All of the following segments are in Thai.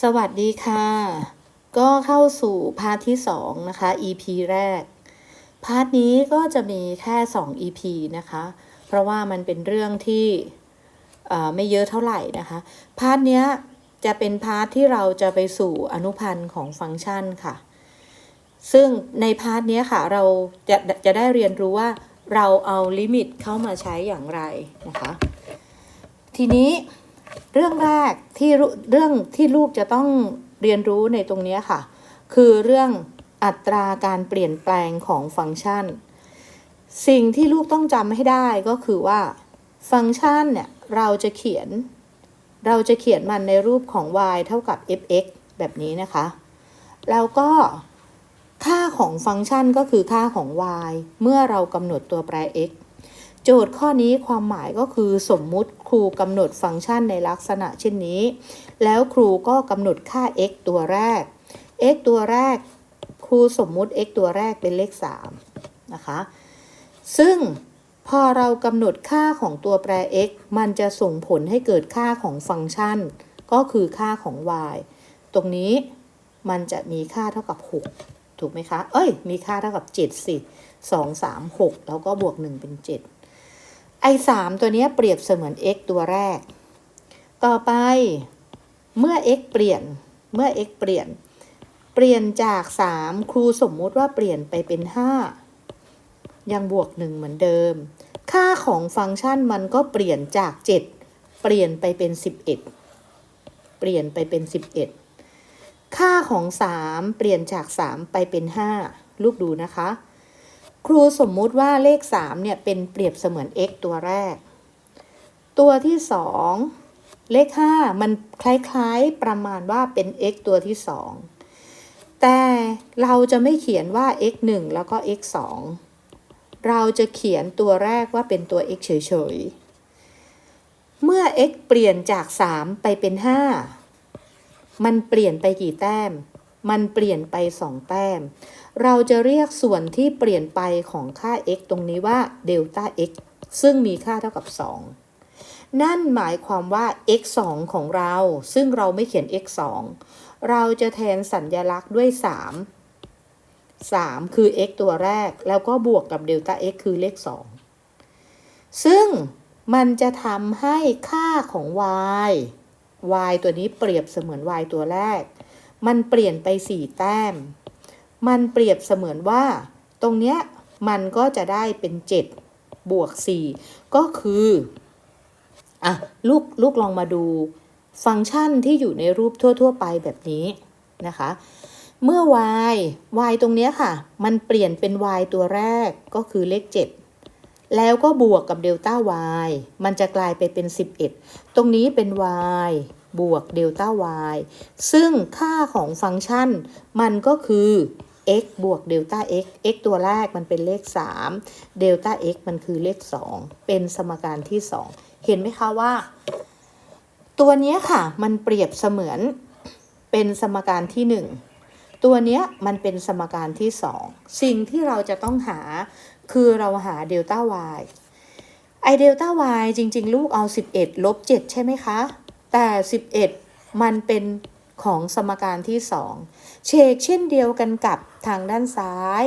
สวัสดีค่ะ ก็เข้าสู่พาร์ทที่ 2 นะคะ EP แรก พาร์ทนี้ก็จะมีแค่ 2 EP นะคะ เพราะว่ามันเป็นเรื่องที่ไม่เยอะเท่าไหร่นะคะ พาร์ทเนี้ยจะเป็นพาร์ทที่เราจะไปสู่อนุพันธ์ของฟังก์ชันค่ะ ซึ่งในพาร์ทเนี้ยค่ะ เราจะจะได้เรียนรู้ว่าเราเอาลิมิตเข้ามาใช้อย่างไรนะคะ ทีนี้ เรื่องแรกที่เรื่องที่ลูกจะต้องเรียนรู้ในตรงนี้ค่ะ คือเรื่องอัตราการเปลี่ยนแปลงของฟังก์ชัน สิ่งที่ลูกต้องจำให้ได้ก็คือว่า ฟังก์ชันเนี่ยเราจะเขียน เราจะเขียนมันในรูปของ y เท่ากับ fx แบบนี้นะคะ แล้วก็ค่าของฟังก์ชันก็คือค่าของ y เมื่อเรากำหนดตัวแปร x โจทย์ข้อนี้ความหมายก็คือสมมุติครูกำหนดฟังก์ชันในลักษณะเช่นนี้ แล้วครูก็กำหนดค่า x ตัวแรก x ตัวแรก ครูสมมุติ x ตัวแรกเป็นเลข3นะคะ ซึ่งพอเรากำหนดค่าของตัวแปร x มันจะส่งผลให้เกิดค่าของฟังก์ชัน ก็คือค่าของ y ตรงนี้มันจะมีค่าเท่ากับ 6 ถูกไหมคะ เอ้ย มีค่าเท่ากับ 7 สิ 2 3 6 แล้วก็บวก 1 เป็น 7 ไอ้สามตัวนี้เปรียบเสมือน x ตัวแรก ต่อไปเมื่อ x เปลี่ยนเมื่อ x เปลี่ยน เปลี่ยนจาก 3 ครูสมมุติว่าเปลี่ยนไปเป็น 5 ยังบวก 1 เหมือนเดิม ค่าของฟังก์ชันมันก็เปลี่ยนจาก 7 เปลี่ยนไปเป็น 11 เปลี่ยนไปเป็น 11 ค่าของ 3 เปลี่ยนจาก 3 ไปเป็น 5 ลูกดูนะคะ ครูสมมุติว่าเลข 3 เนี่ย เป็นเปรียบเสมือน x ตัวแรก ตัวที่ 2 เลข 5 มันคล้ายๆประมาณว่าเป็น x ตัวที่ 2 แต่เราจะไม่เขียนว่า x 1แล้วก็ x 2 เราจะเขียนตัวแรกว่าเป็นตัว x เฉยๆ เมื่อ x เปลี่ยนจาก 3 ไปเป็น 5 มันเปลี่ยนไปกี่แต้ม มันเปลี่ยนไป 2 แต้ม เราจะเรียกส่วนที่เปลี่ยนไปของค่า x ตรงนี้ว่าเดลต้า x ซึ่งมีค่าเท่ากับ 2 นั่นหมายความว่า x 2ของเรา ซึ่งเราไม่เขียน x 2เราจะแทนสัญญลักษณ์ด้วย 3 3 คือ x ตัวแรก แล้วก็บวกกับเดลต้า x คือเลข 2 ซึ่งมันจะทำให้ค่าของ y y ตัวนี้เปรียบเสมือน y ตัวแรก มันเปลี่ยนไป4แต้ม มันเปรียบเสมือนว่า ตรงเนี้ยมันก็จะได้เป็น7บวก4ก็คืออะลูกลูกลองมาดูฟังก์ชันที่อยู่ในรูปทั่ว ๆ ไปแบบนี้นะคะ เมื่อ y y ตรงเนี้ยค่ะ มันเปลี่ยนเป็น y ตัวแรกก็คือเลข 7 แล้วก็บวกกับเดลต้า y มันจะกลายไปเป็น 11 ตรงนี้เป็น y บวกเดลต้า y ซึ่งค่าของฟังก์ชันมันก็คือ x บวกเดลต้า x x ตัวแรกมันเป็นเลข 3 เดลต้า x มันคือเลข 2 เป็นสมการที่ 2 เห็นไหมคะว่า ตัวนี้ค่ะ มันเปรียบเสมือนเป็นสมการที่ 1 ตัวนี้มันเป็นสมการที่ 2 สิ่งที่เราจะต้องหาคือเราหาเดลต้า y ไอเดลต้า y จริง ๆ ลูกเอา 11 ลบ 7 ใช่ไหมคะ แต่ 11 มันเป็นของสมการที่ 2 เชกเช่นเดียวกันกับทางด้านซ้าย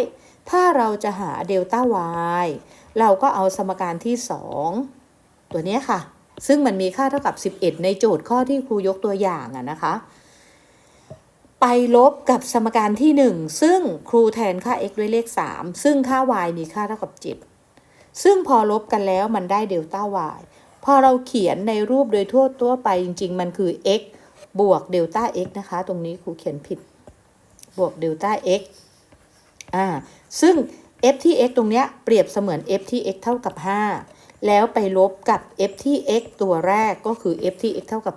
ถ้าเราจะหาเดลต้า y เราก็เอาสมการที่ 2 ตัวนี้ค่ะ ซึ่งมันมีค่าเท่ากับ 11 ในโจทย์ข้อที่ครูยกตัวอย่างอะนะคะ ไปลบกับสมการที่ 1 ซึ่งครูแทนค่า x ด้วยเลข 3 ซึ่งค่า y มีค่าเท่ากับ 7 ซึ่งพอลบกันแล้วมันได้เดลต้า y พอเราเขียนในรูปโดยทั่วตัวไปจริง ๆ มันคือ x บวกเดลต้า x นะคะ ตรงนี้ครูเขียนผิด บวกเดลต้า x อ่า ซึ่ง f ที่ x ตรงเนี้ยเปรียบเสมือน f ที่ x เท่ากับ 5 แล้วไปลบกับ f ที่ x ตัวแรกก็คือ f ที่ x เท่ากับ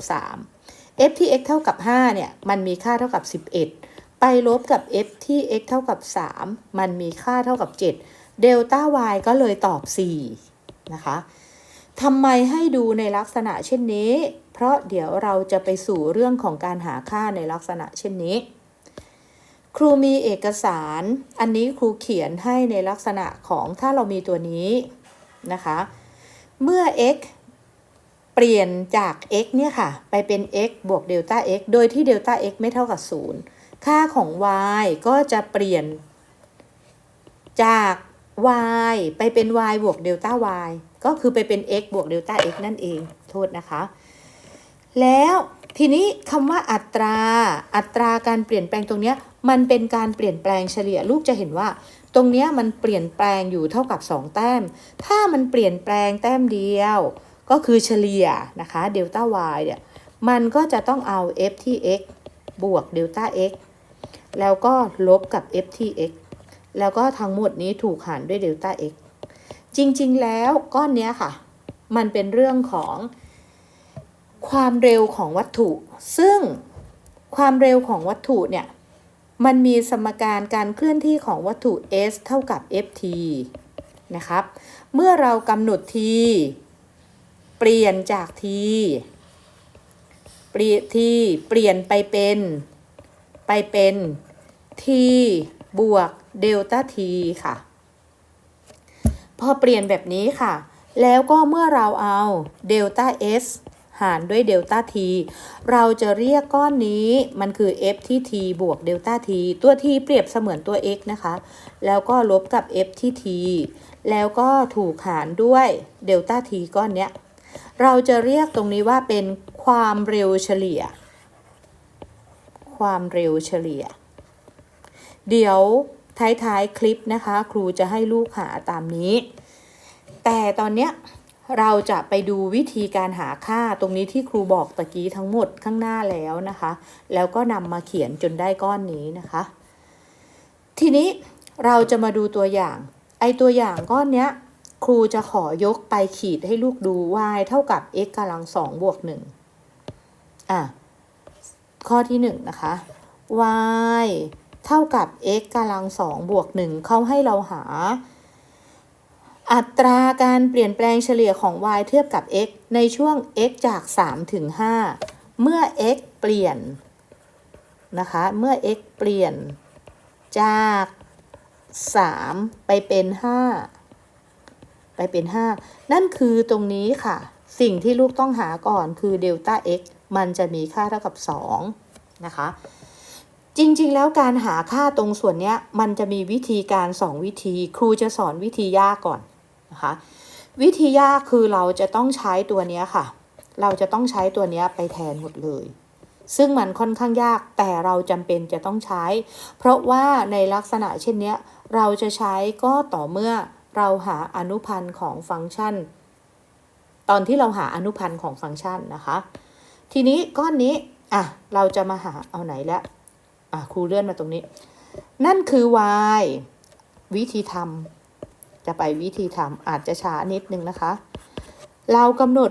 3 f ที่ x เท่ากับ 5 เนี่ย มันมีค่าเท่ากับ 11 ไปลบกับ f ที่ x เท่ากับ 3 มันมีค่าเท่ากับ 7 เดลต้า y ก็เลยตอบ 4 นะคะ ทำไมให้ดูในลักษณะเช่นนี้ เพราะเดี๋ยวเราจะไปสู่เรื่องของการหาค่าในลักษณะเช่นนี้ ครูมีเอกสาร อันนี้ครูเขียนให้ในลักษณะของถ้าเรามีตัวนี้นะคะ เมื่อ x เปลี่ยนจาก x เนี่ยค่ะ ไปเป็น x บวกเดลต้า x โดยที่เดลต้า x ไม่เท่ากับ 0 ค่าของ y ก็จะเปลี่ยนจาก y ไปเป็น y บวกเดลต้า y ก็คือไปเป็น x บวกเดลต้า x นั่นเอง โทษนะคะ แล้วทีนี้คำว่าอัตรา อัตราการเปลี่ยนแปลงตรงเนี้ยมันเป็นการเปลี่ยนแปลงเฉลี่ยลูกจะเห็นว่า ตรงเนี้ยมันเปลี่ยนแปลงอยู่เท่ากับ 2 แต้ม ถ้ามันเปลี่ยนแปลงแต้มเดียว ก็คือเฉลี่ยนะคะเดลต้า y เนี่ยมันก็จะต้องเอา f ที่ x บวกเดลต้า x แล้วก็ลบกับ f ที่ x แล้วก็ทั้งหมดนี้ถูกหารด้วยเดลต้า x จริงๆ แล้วก้อนเนี้ยค่ะ มันเป็นเรื่องของความเร็วของวัตถุ ซึ่งความเร็วของวัตถุเนี่ย มันมีสมการการเคลื่อนที่ของวัตถุ s เท่ากับ ft นะครับ เมื่อเรากำหนด t เปลี่ยนจาก t เปลี่ยน t เปลี่ยนไปเป็น ไปเป็น t บวกเดลต้า t ค่ะ พอเปลี่ยนแบบนี้ค่ะ แล้วก็เมื่อเราเอาเดลต้า s หารด้วยเดลต้า t เราจะเรียกก้อนนี้มันคือ f ที่ t บวกเดลต้า t ตัว t เปรียบเสมือนตัว x นะคะ แล้วก็ลบกับ f ที่ t แล้วก็ถูกหารด้วยเดลต้า t ก้อนเนี้ย เราจะเรียกตรงนี้ว่าเป็นความเร็วเฉลี่ย ความเร็วเฉลี่ย เดี๋ยว ท้ายๆคลิปนะคะ ครูจะให้ลูกหาตามนี้ แต่ตอนเนี้ยเราจะไปดูวิธีการหาค่าตรงนี้ที่ครูบอกตะกี้ทั้งหมดข้างหน้าแล้วนะคะ แล้วก็นำมาเขียนจนได้ก้อนนี้นะคะ ทีนี้เราจะมาดูตัวอย่าง ไอตัวอย่างก้อนเนี้ย ครูจะขอยกไปขีดให้ลูกดู y เท่ากับ x กำลังสองบวกหนึ่งอะข้อที่หนึ่งนะคะ y เท่ากับ x กำลังสองบวกหนึ่งเขาให้เราหา อัตราการเปลี่ยนแปลงเฉลี่ยของ y เทียบกับ x ในช่วง x จาก 3 ถึง 5 เมื่อ x เปลี่ยนนะคะ เมื่อ x เปลี่ยนจาก 3 ไปเป็น 5 ไปเป็น 5 นั่นคือตรงนี้ค่ะ สิ่งที่ลูกต้องหาก่อนคือเดลต้า x มันจะมีค่าเท่ากับ 2 นะคะ จริงๆ แล้วการหาค่าตรงส่วนนี้มันจะมีวิธีการ 2 วิธี ครูจะสอนวิธียากก่อนนะคะวิธียากคือเราจะต้องใช้ตัวนี้ค่ะ เราจะต้องใช้ตัวนี้ไปแทนหมดเลย ซึ่งมันค่อนข้างยากแต่เราจำเป็นจะต้องใช้ เพราะว่าในลักษณะเช่นนี้เราจะใช้ก็ต่อเมื่อเราหาอนุพันธ์ของฟังก์ชัน ตอนที่เราหาอนุพันธ์ของฟังก์ชันนะคะ ทีนี้ก้อนนี้อะเราจะมาหาเอาไหนแล้ว อะครูเลื่อนมาตรงนี้ นั่นคือ y วิธีทำจะไปวิธีทำอาจจะช้านิดนึงนะคะ เรากำหนด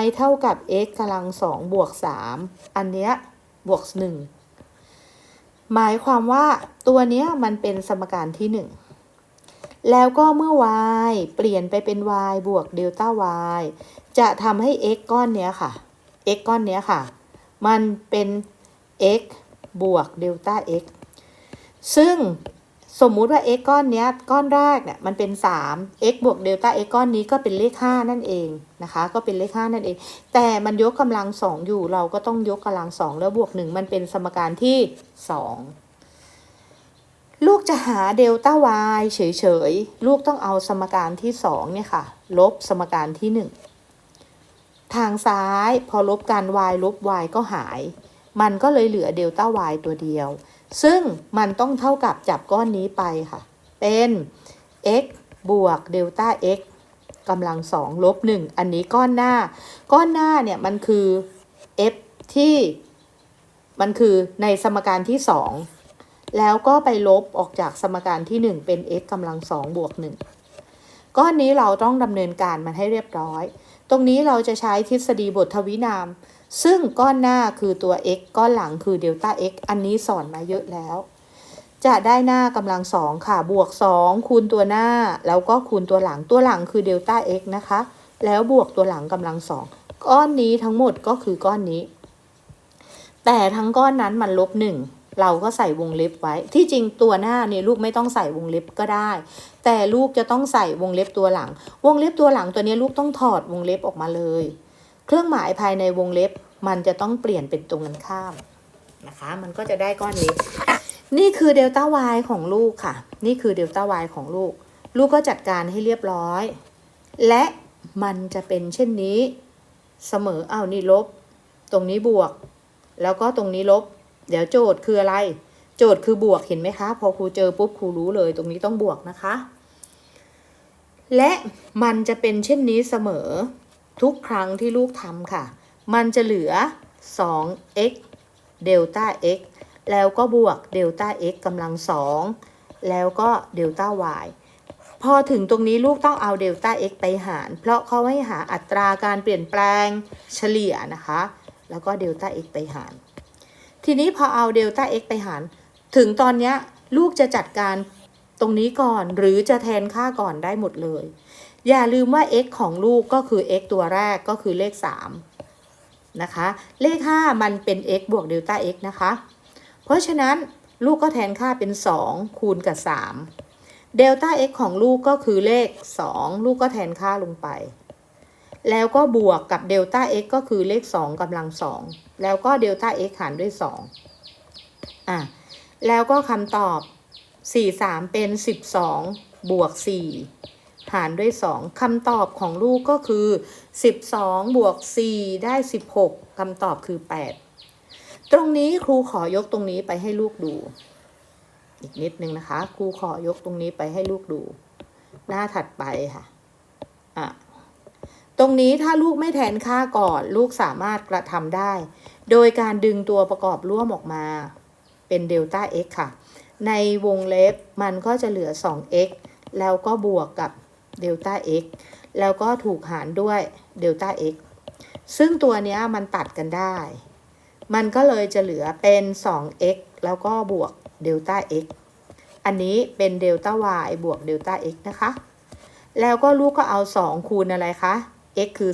y เท่ากับ x กำลังสองบวกสามอันเนี้ยบวกหนึ่งหมายความว่าตัวเนี้ยมันเป็นสมการที่หนึ่งแล้วก็เมื่อ y เปลี่ยนไปเป็น y บวกเดลต้า y จะทำให้ x ก้อนเนี้ยค่ะ x ก้อนเนี้ยค่ะ มันเป็น x บวกเดลต้า x ซึ่งสมมุติว่า x ก้อนนี้ก้อนแรกเนี่ยมันเป็น 3 x บวกเดลต้า x ก้อนนี้ก็เป็นเลข 5 นั่นเองนะคะ ก็เป็นเลข 5 นั่นเอง แต่มันยกกำลัง 2 อยู่เราก็ต้องยกกำลัง 2 แล้วบวก 1 มันเป็นสมการที่ 2 ลูกจะหาเดลต้า y เฉยๆ ลูกต้องเอาสมการที่ 2 เนี่ยค่ะ ลบสมการที่ 1 ทางซ้ายพอลบกัน y ลบ y ก็หาย มันก็เลยเหลือเดลต้า y ตัวเดียว ซึ่งมันต้องเท่ากับจับก้อนนี้ไปค่ะ เป็น x บวกเดลต้า x กำลังสองลบหนึ่งอันนี้ก้อนหน้า ก้อนหน้าเนี่ยมันคือ f ที่มันคือในสมการที่สองแล้วก็ไปลบออกจากสมการที่หนึ่งเป็น x กำลังสองบวกหนึ่งก้อนนี้เราต้องดำเนินการมันให้เรียบร้อย ตรงนี้เราจะใช้ทฤษฎีบททวินาม ซึ่งก้อนหน้าคือตัว x ก้อนหลังคือเดลต้า x อันนี้สอนมาเยอะแล้ว จะได้หน้ากำลังสองค่ะ บวก 2 คูณตัวหน้า แล้วก็คูณตัวหลังตัวหลังคือเดลต้า x นะคะ แล้วบวกตัวหลังกำลังสองก้อนนี้ทั้งหมดก็คือก้อนนี้ แต่ทั้งก้อนนั้นมันลบหนึ่งเราก็ใส่วงเล็บไว้ ที่จริงตัวหน้าเนี่ยลูกไม่ต้องใส่วงเล็บก็ได้ แต่ลูกจะต้องใส่วงเล็บตัวหลัง วงเล็บตัวหลังตัวนี้ลูกต้องถอดวงเล็บออกมาเลย เครื่องหมายภายในวงเล็บ มันจะต้องเปลี่ยนเป็นตรงกันข้ามนะคะ มันก็จะได้ก้อนนี้นี่คือเดลต้าวของลูกค่ะ นี่คือเดลต้าวของลูก ลูกก็จัดการให้เรียบร้อย และมันจะเป็นเช่นนี้ เสมอ เอานี่ลบ ตรงนี้บวก แล้วก็ตรงนี้ลบ เดี๋ยวโจทย์คืออะไร โจทย์คือบวกเห็นไหมคะ พอครูเจอปุ๊บครูรู้เลย ตรงนี้ต้องบวกนะคะ และมันจะเป็นเช่นนี้เสมอ ทุกครั้งที่ลูกทำค่ะ มันจะเหลือ 2x เดลต้า x แล้วก็บวกเดลต้า x กำลังสองแล้วก็เดลต้า y พอถึงตรงนี้ลูกต้องเอาเดลต้า x ไปหาร เพราะเขาให้หาอัตราการเปลี่ยนแปลงเฉลี่ยนะคะ แล้วก็เดลต้า x ไปหาร ทีนี้พอเอาเดลต้า x ไปหาร ถึงตอนนี้ลูกจะจัดการตรงนี้ก่อนหรือจะแทนค่าก่อนได้หมดเลย อย่าลืมว่า x ของลูกก็คือ x ตัวแรกก็คือเลข 3 นะคะ เลข 5 มันเป็น x บวกเดลต้า x นะคะ เพราะฉะนั้นลูกก็แทนค่าเป็น 2 คูณกับ 3 เดลต้า x ของลูกก็คือเลข 2 ลูกก็แทนค่าลงไป แล้วก็บวกกับเดลต้า x ก็คือเลข 2กำลัง 2 แล้วก็เดลต้า x หารด้วย 2 อะ แล้วก็คำตอบ 4 3 เป็น 12 บวก 4 หารด้วย 2คำตอบของลูกก็คือ 12 บวก 4 ได้ 16คำตอบคือ 8 ตรงนี้ครูขอยกตรงนี้ไปให้ลูกดู อีกนิดนึงนะคะ ครูขอยกตรงนี้ไปให้ลูกดู หน้าถัดไปค่ะอะตรงนี้ถ้าลูกไม่แทนค่าก่อน ลูกสามารถกระทำได้ โดยการดึงตัวประกอบร่วมออกมา เป็นเดลต้า x ค่ะ ในวงเล็บมันก็จะเหลือ 2x แล้วก็บวกกับ เดลต้า x แล้วก็ถูกหารด้วยเดลต้า x ซึ่งตัวเนี้ยมันตัดกันได้ มันก็เลยจะเหลือเป็น 2x แล้วก็บวกเดลต้า x อันนี้เป็นเดลต้า y บวกเดลต้า x นะคะ แล้วก็ลูกก็เอา 2 คูณอะไรคะ x คือ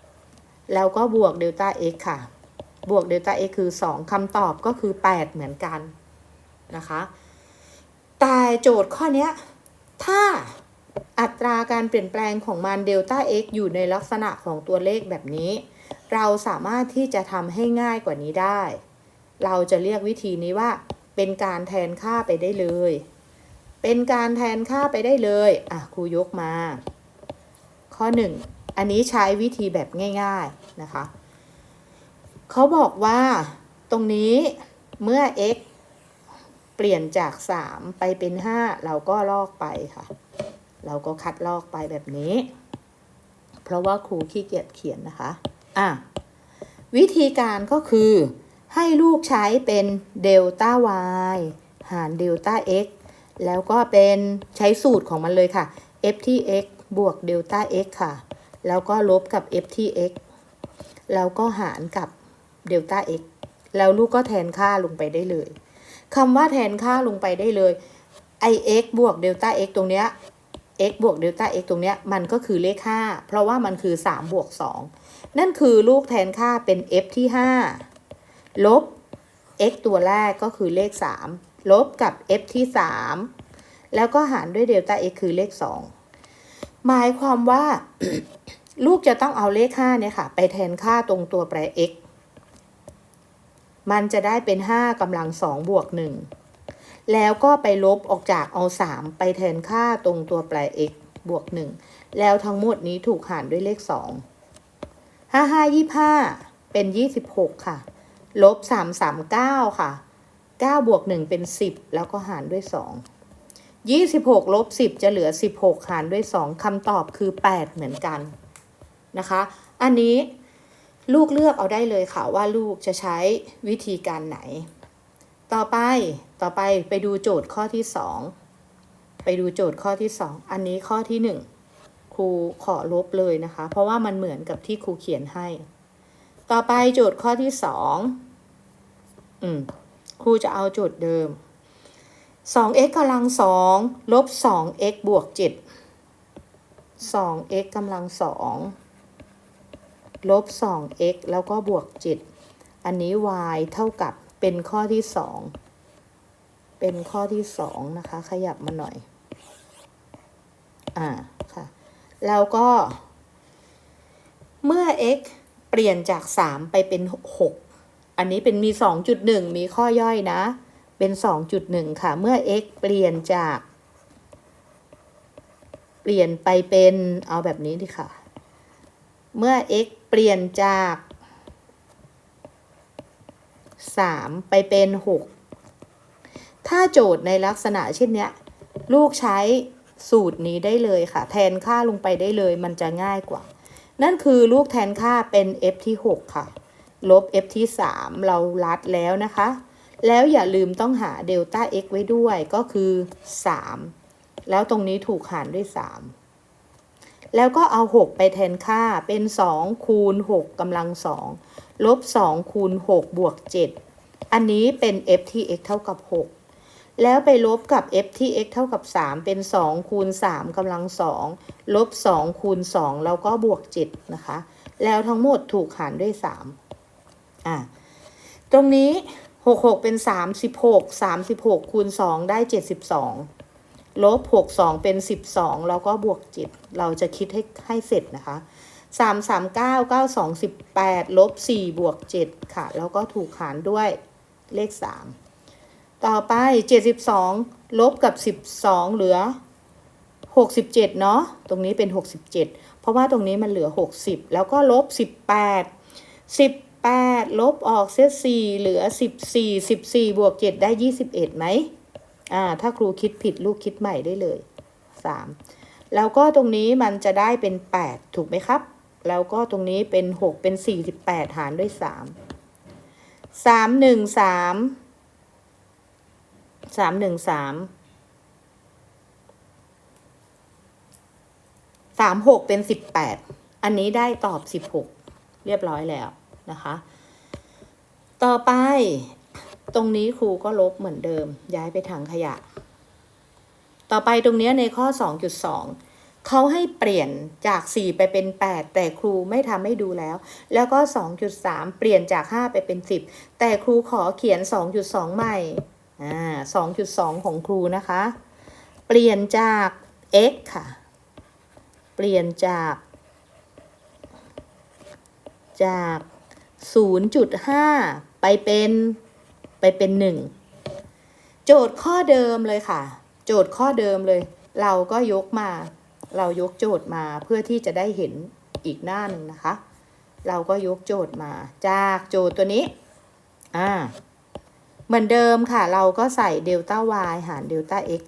3 แล้วก็บวกเดลต้า x ค่ะ บวกเดลต้า x คือ 2คำตอบก็คือ 8 เหมือนกันนะคะ แต่โจทย์ข้อนี้ถ้า อัตราการเปลี่ยนแปลงของมันเดลต้า x อยู่ในลักษณะของตัวเลขแบบนี้ เราสามารถที่จะทำให้ง่ายกว่านี้ได้ เราจะเรียกวิธีนี้ว่า เป็นการแทนค่าไปได้เลย เป็นการแทนค่าไปได้เลย อะครูยกมา ข้อ 1 อันนี้ใช้วิธีแบบง่ายๆนะคะเขาบอกว่าตรงนี้เมื่อ x เปลี่ยนจาก 3 ไปเป็น 5 เราก็ลอกไปค่ะ เราก็คัดลอกไปแบบนี้ เพราะว่าครูขี้เกียจเขียนนะคะ อะ วิธีการก็คือ ให้ลูกใช้เป็นเดลต้า y หารเดลต้า x แล้วก็เป็นใช้สูตรของมันเลยค่ะ f ที่ x บวกเดลต้า x ค่ะ แล้วก็ลบกับ f ที่ x แล้วก็หารกับเดลต้า x แล้วลูกก็แทนค่าลงไปได้เลยคำว่าแทนค่าลงไปได้เลย i x บวกเดลต้า x ตรงเนี้ย x บวกเดลต้า x ตรงเนี้ยมันก็คือเลข 5 เพราะว่ามันคือ 3 บวก 2 นั่นคือลูกแทนค่าเป็น f ที่ 5 ลบ x ตัวแรกก็คือเลข 3 ลบกับ f ที่ 3 แล้วก็หารด้วยเดลต้า x คือเลข 2 หมายความว่า ลูกจะต้องเอาเลข 5 เนี่ยค่ะ ไปแทนค่าตรงตัวแปร x มันจะได้เป็น 5กำลัง 2 บวก 1 แล้วก็ไปลบออกจากเอา 3 ไปแทนค่าตรงตัวแปร x บวก 1 แล้วทั้งหมดนี้ถูกหารด้วยเลข 2 5 5 25 เป็น 26 ค่ะ ลบ 3 3 9 ค่ะ 9 บวก 1 เป็น 10 แล้วก็หารด้วย 2 26 ลบ 10 จะเหลือ 16 หารด้วย 2คำตอบคือ 8 เหมือนกันนะคะ อันนี้ลูกเลือกเอาได้เลยค่ะว่าลูกจะใช้วิธีการไหน ต่อไปต่อไปไปดูโจทย์ข้อที่2ไปดูโจทย์ข้อที่2อันนี้ข้อที่1ครูขอลบเลยนะคะ เพราะว่ามันเหมือนกับที่ครูเขียนให้ ต่อไปโจทย์ข้อที่2อืมครูจะเอาโจทย์เดิม 2x กำลัง2ลบ 2x บวก 7 2x กำลัง2ลบ 2x แล้วก็บวก 7 อันนี้ y เท่ากับ เป็นข้อที่2เป็นข้อที่2นะคะ ขยับมาหน่อย อ่า ค่ะ แล้วก็ เมื่อ x เปลี่ยนจากสามไปเป็นหกอันนี้เป็นมีสองจุดหนึ่งมีข้อย่อยนะ เป็นสองจุดหนึ่งค่ะ เมื่อ x เปลี่ยนจาก เปลี่ยนไปเป็น เอาแบบนี้ดีค่ะ เมื่อ x เปลี่ยนจาก สามไปเป็นหกถ้าโจทย์ในลักษณะเช่นเนี้ยลูกใช้สูตรนี้ได้เลยค่ะ แทนค่าลงไปได้เลยมันจะง่ายกว่า นั่นคือลูกแทนค่าเป็น f ที่ 6 ค่ะ ลบ f ที่ 3 เราลัดแล้วนะคะ แล้วอย่าลืมต้องหาเดลต้า x ไว้ด้วยก็คือ 3 แล้วตรงนี้ถูกหารด้วย 3แล้วก็เอา 6 ไปแทนค่าเป็น 2 คูณ 6กำลัง 2 ลบ2คูณ6บวก7อันนี้เป็น f ที่ x เท่ากับ 6 แล้วไปลบกับ f ที่ x เท่ากับ 3 เป็น 2 คูณ3กำลัง 2 ลบ 2 คูณ 2 แล้วก็บวก 7 นะคะ แล้วทั้งหมดถูกหารด้วย 3 อะ ตรงนี้ 66 เป็น 36 36 คูณ 2 ได้ 72 ลบ 62 เป็น 12 แล้วก็บวก 7 เราจะคิดให้ให้เสร็จนะคะ สามสามเก้าเก้าสองสิบแปดลบสี่บวกเจ็ดค่ะ แล้วก็ถูกหารด้วยเลขสามต่อไปเจ็ดสิบสองลบกับสิบสองเหลือหกสิบเจ็ดเนาะตรงนี้เป็นหกสิบเจ็ดเพราะว่าตรงนี้มันเหลือหกสิบแล้วก็ลบสิบแปดสิบแปดลบออกเสียสี่เหลือสิบสี่สิบสี่บวกเจ็ดได้ยี่สิบเอ็ดไหมอ่าถ้าครูคิดผิดลูกคิดใหม่ได้เลยสามแล้วก็ตรงนี้มันจะได้เป็นแปดถูกไหมครับ แล้วก็ตรงนี้เป็น6เป็น48หารด้วย3 3 1 3สามหนึ่งสามสามหกเป็นสิบแปดอันนี้ได้ตอบสิบหกเรียบร้อยแล้วนะคะ ต่อไปตรงนี้ครูก็ลบเหมือนเดิม ย้ายไปถังขยะ ต่อไปตรงนี้ในข้อ2.2 เขาให้เปลี่ยนจาก 4 ไปเป็น 8 แต่ครูไม่ทำให้ดูแล้ว แล้วก็ 2.3 เปลี่ยนจาก 5 ไปเป็น 10 แต่ครูขอเขียน 2.2 ใหม่อ่าสองจุดสองของครูนะคะ เปลี่ยนจาก x ค่ะ เปลี่ยนจาก จาก 0.5 ไปเป็นไปเป็น 1 โจทย์ข้อเดิมเลยค่ะ โจทย์ข้อเดิมเลย เราก็ยกมา เรายกโจทย์มาเพื่อที่จะได้เห็นอีกหน้าหนึ่งนะคะ เราก็ยกโจทย์มา จากโจทย์ตัวนี้ อ่า เหมือนเดิมค่ะ เราก็ใส่เดลต้า y หารเดลต้า x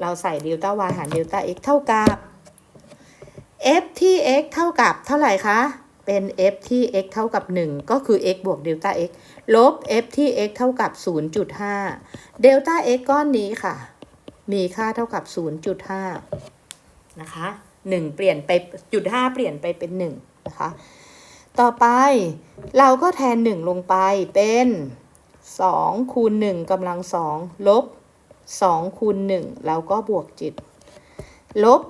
เราใส่เดลต้า y หารเดลต้า x เท่ากับ f ที่ x เท่ากับเท่าไหร่คะ เป็น f ที่ x เท่ากับ 1 ก็คือ x บวกเดลต้า x ลบ f ที่ x เท่ากับ 0.5 เดลต้า x ก้อนนี้ค่ะ มีค่าเท่ากับ 0.5 นะคะ1เปลี่ยนไปจุด5เปลี่ยนไปเป็น1นะคะ ต่อไปเราก็แทน1ลงไปเป็นสองคูณหนึ่งกำลังสองลบสองคูณหนึ่งแล้วก็บวกจิต ลบ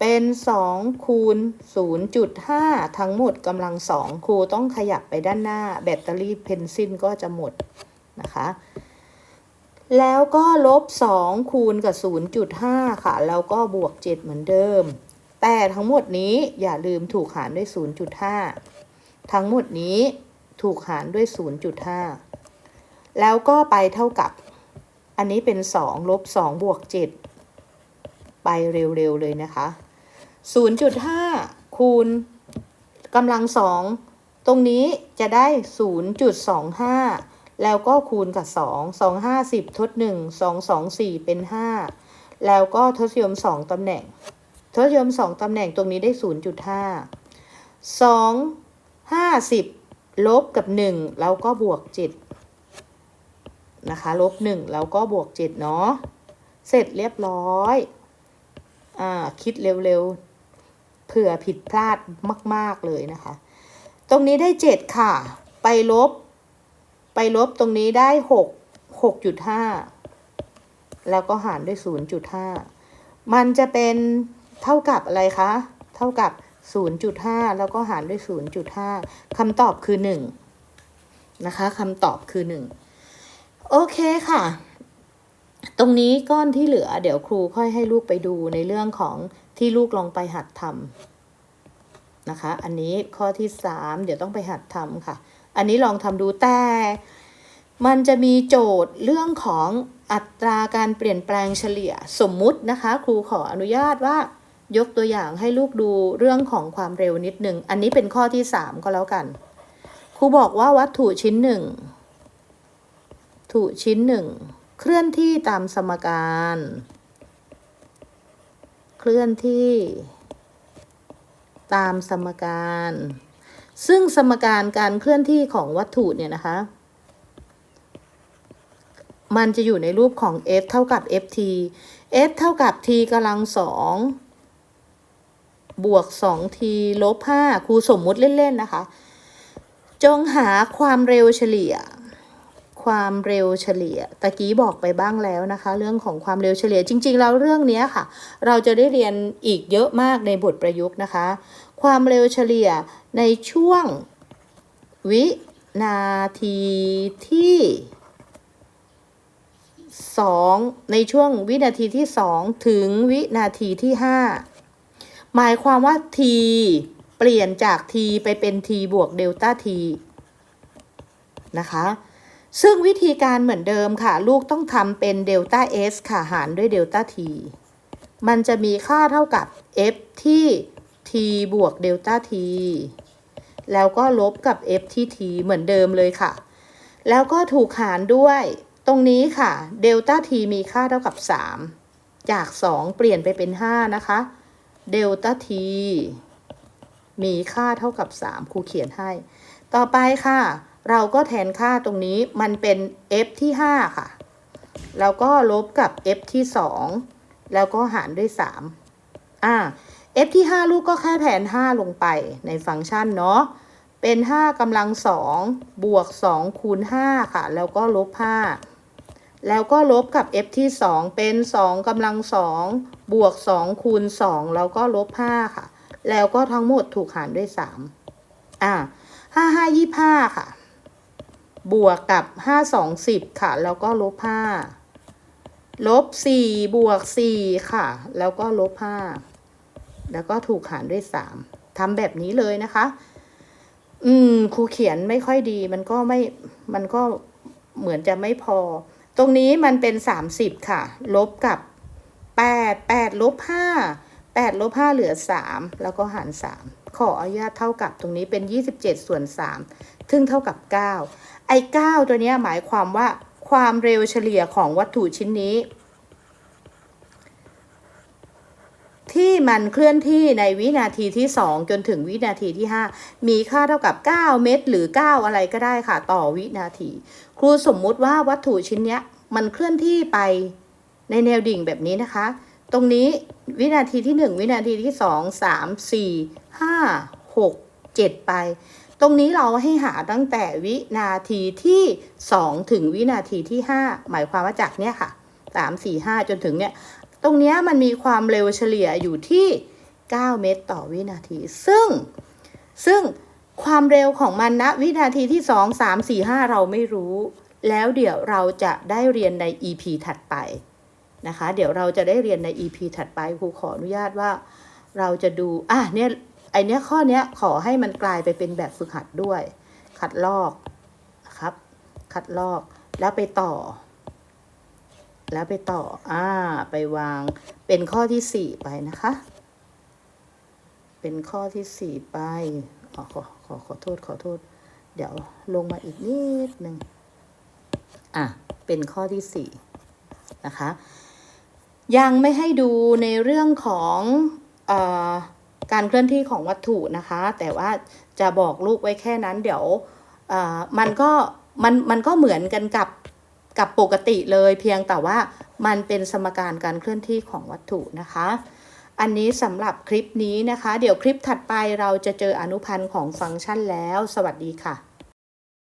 เป็นสองคูณศูนย์จุดห้าทั้งหมดกำลังสองครูต้องขยับไปด้านหน้า แบตเตอรี่เพนซิลก็จะหมดนะคะ แล้วก็ลบสองคูณกับศูนย์จุดห้าค่ะ แล้วก็บวกเจ็ดเหมือนเดิม แต่ทั้งหมดนี้อย่าลืมถูกหารด้วยศูนย์จุดห้าทั้งหมดนี้ถูกหารด้วยศูนย์จุดห้าแล้วก็ไปเท่ากับ อันนี้เป็น 2 ลบ 2 บวก 7 ไปเร็ว ๆ เลยนะคะ 0.5 คูณกำลังสองตรงนี้จะได้ 0.25 แล้วก็คูณกับ 2 2 5 10 ทด 1 2 2 4 เป็น 5 แล้วก็ทศนิยม 2ตำแหน่ง ทศนิยม 2ตำแหน่งตรงนี้ได้ 0.5 2 50 ลบกับ 1 แล้วก็บวก 7 นะคะลบหนึ่งแล้วก็บวกเจ็ดเนาะ เสร็จเรียบร้อย อ่า คิดเร็วๆ เผื่อผิดพลาดมาก ๆ เลยนะคะ ตรงนี้ได้เจ็ดค่ะ ไปลบ ไปลบตรงนี้ได้หกหกจุดห้าแล้วก็หารด้วยศูนย์จุดห้ามันจะเป็นเท่ากับอะไรคะ เท่ากับ0.5แล้วก็หารด้วย0.5คำตอบคือ1นะคะคำตอบคือ1โอเคค่ะ ตรงนี้ก้อนที่เหลือ เดี๋ยวครูค่อยให้ลูกไปดูในเรื่องของที่ลูกลองไปหัดทำนะคะ อันนี้ข้อที่สามเดี๋ยวต้องไปหัดทำค่ะ อันนี้ลองทำดูแต่ มันจะมีโจทย์เรื่องของอัตราการเปลี่ยนแปลงเฉลี่ยสมมุตินะคะ ครูขออนุญาตว่ายกตัวอย่างให้ลูกดูเรื่องของความเร็วนิดหนึ่ง อันนี้เป็นข้อที่สามก็แล้วกัน ครูบอกว่าวัตถุชิ้นหนึ่งถุชิ้นหนึ่งเคลื่อนที่ตามสมการ เคลื่อนที่ ตามสมการ ซึ่งสมการการเคลื่อนที่ของวัตถุเนี่ยนะคะ มันจะอยู่ในรูปของ f เท่ากับ ft f เท่ากับ t กำลังสองบวก 2t ลบ5ครูสมมุติเล่น ๆ นะคะ จงหาความเร็วเฉลี่ย ความเร็วเฉลี่ยตะกี้บอกไปบ้างแล้วนะคะ เรื่องของความเร็วเฉลี่ยจริง ๆ แล้วเรื่องนี้ค่ะ เราจะได้เรียนอีกเยอะมากในบทประยุกต์นะคะ ความเร็วเฉลี่ยในช่วงวินาทีที่2ในช่วงวินาทีที่2ถึงวินาทีที่5หมายความว่า t เปลี่ยนจาก t ไปเป็น t บวกเดลต้า t นะคะ ซึ่งวิธีการเหมือนเดิมค่ะ ลูกต้องทำเป็นเดลต้า s ค่ะหารด้วยเดลต้า t มันจะมีค่าเท่ากับ f ที่ t บวกเดลต้า t แล้วก็ลบกับ f ที่ t เหมือนเดิมเลยค่ะ แล้วก็ถูกหารด้วย ตรงนี้ค่ะเดลต้า t มีค่าเท่ากับ 3 จาก 2 เปลี่ยนไปเป็น 5 นะคะเดลต้า t มีค่าเท่ากับ 3 ครูเขียนให้ ต่อไปค่ะ เราก็แทนค่าตรงนี้มันเป็น f ที่ 5 ค่ะ แล้วก็ลบกับ f ที่ 2 แล้วก็หารด้วย 3 อ่า f ที่ 5 ลูกก็แค่แทน 5 ลงไปในฟังก์ชันเนาะ เป็น 5กำลัง 2 บวก 2 คูณ 5 ค่ะ แล้วก็ลบ 5 แล้วก็ลบกับ f ที่ 2 เป็น 2กำลัง 2 บวก 2 คูณ 2 แล้วก็ลบ 5 ค่ะ แล้วก็ทั้งหมดถูกหารด้วย 3 อ่า5 5 25 ค่ะ บวกกับ5 2 10ค่ะ แล้วก็ลบ5ลบ4บวก4ค่ะ แล้วก็ลบ5แล้วก็ถูกหารด้วย3ทำแบบนี้เลยนะคะ อืมครูเขียนไม่ค่อยดี มันก็ไม่ มันก็เหมือนจะไม่พอ ตรงนี้มันเป็น30ค่ะ ลบกับ8 8ลบ5 8ลบ5เหลือ3แล้วก็หาร3ขออนุญาตเท่ากับตรงนี้เป็น27ส่วน3ซึ่งเท่ากับ9 ไอ้9ตัวนี้หมายความว่าความเร็วเฉลี่ยของวัตถุชิ้นนี้ ที่มันเคลื่อนที่ในวินาทีที่ 2 จนถึงวินาทีที่ 5 มีค่าเท่ากับ 9 เมตร หรือ 9 อะไรก็ได้ค่ะ ต่อวินาที ครูสมมุติว่าวัตถุชิ้นนี้มันเคลื่อนที่ไปในแนวดิ่งแบบนี้นะคะ ตรงนี้วินาทีที่ 1 วินาทีที่ 2 3 4 5 6 7 ไป ตรงนี้เราให้หาตั้งแต่วินาทีที่ 2 ถึงวินาทีที่ 5 หมายความว่าจากเนี้ยค่ะ 3 4 5 จนถึงเนี้ยตรงนี้มันมีความเร็วเฉลี่ยอยู่ที่ 9 เมตรต่อวินาที ซึ่งซึ่งความเร็วของมันณวินาทีที่ 2 3 4 5 เราไม่รู้ แล้วเดี๋ยวเราจะได้เรียนใน EP ถัดไปนะคะ เดี๋ยวเราจะได้เรียนใน EP ถัดไปครูขออนุญาตว่าเราจะดู อะเนี่ย ไอเนี้ยข้อเนี้ยขอให้มันกลายไปเป็นแบบฝึกหัดด้วยคัดลอกนะครับคัดลอกแล้วไปต่อ แล้วไปต่อ อ่า ไปวางเป็นข้อที่สี่ไปนะคะ เป็นข้อที่สี่ไปออขอขอขอโทษขอโทษ เดี๋ยวลงมาอีกนิดหนึ่งอะ เป็นข้อที่สี่นะคะ ยังไม่ให้ดูในเรื่องของ เอ่อ การเคลื่อนที่ของวัตถุนะคะ แต่ว่าจะบอกลูกไว้แค่นั้น เดี๋ยวมันก็มันมันก็เหมือนกันกับกับปกติเลยเพียงแต่ว่ามันเป็นสมการการเคลื่อนที่ของวัตถุนะคะ อันนี้สำหรับคลิปนี้นะคะ เดี๋ยวคลิปถัดไปเราจะเจออนุพันธ์ของฟังก์ชันแล้ว สวัสดีค่ะ